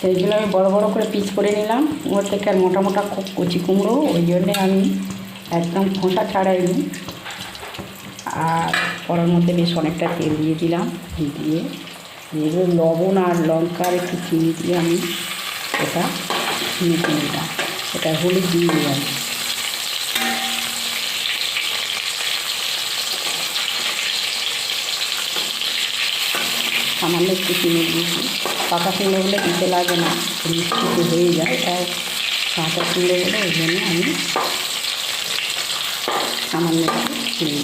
তো এইগুলো আমি বড়ো বড়ো করে পিস করে নিলাম। ওর থেকে আর মোটা মোটা খুব কচি কুমড়ো, ওই জন্যে আমি একদম খোসা ছাড়াইনি। আর কড়ার মধ্যে বেশ অনেকটা তেল দিয়ে দিলাম, দিয়ে এগুলো লবণ আর লঙ্কা আর একটু চিনি দিয়ে আমি এটা মেখে নিলাম। এটা হলুদ দিয়ে দিলাম। সামান্য একটু চিনি দিয়েছি পাকা কুমড়ো হলে দিতে লাগে না। মিষ্টিতে হয়ে যায় তাই কাঁচা কুমড়ো হলে ওই জন্য আমি সামান্য একটু চিনি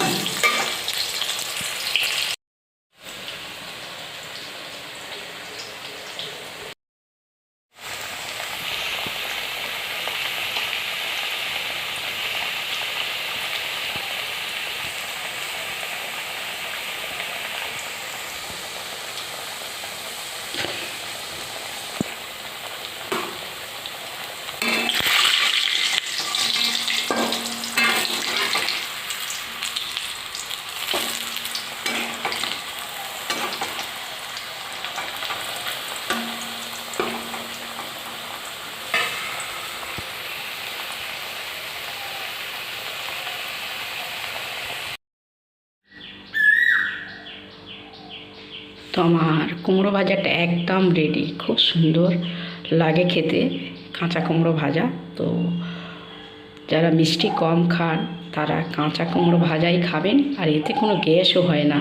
তো আমার কুমড়ো ভাজাটা একদম রেডি খুব সুন্দর লাগে খেতে, কাঁচা কুমড়ো ভাজা। তো যারা মিষ্টি কম খান, তারা কাঁচা কুমড়ো ভাজাই খাবেন, আর এতে কোনো গ্যাসও হয় না।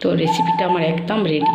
তো রেসিপিটা আমার একদম রেডি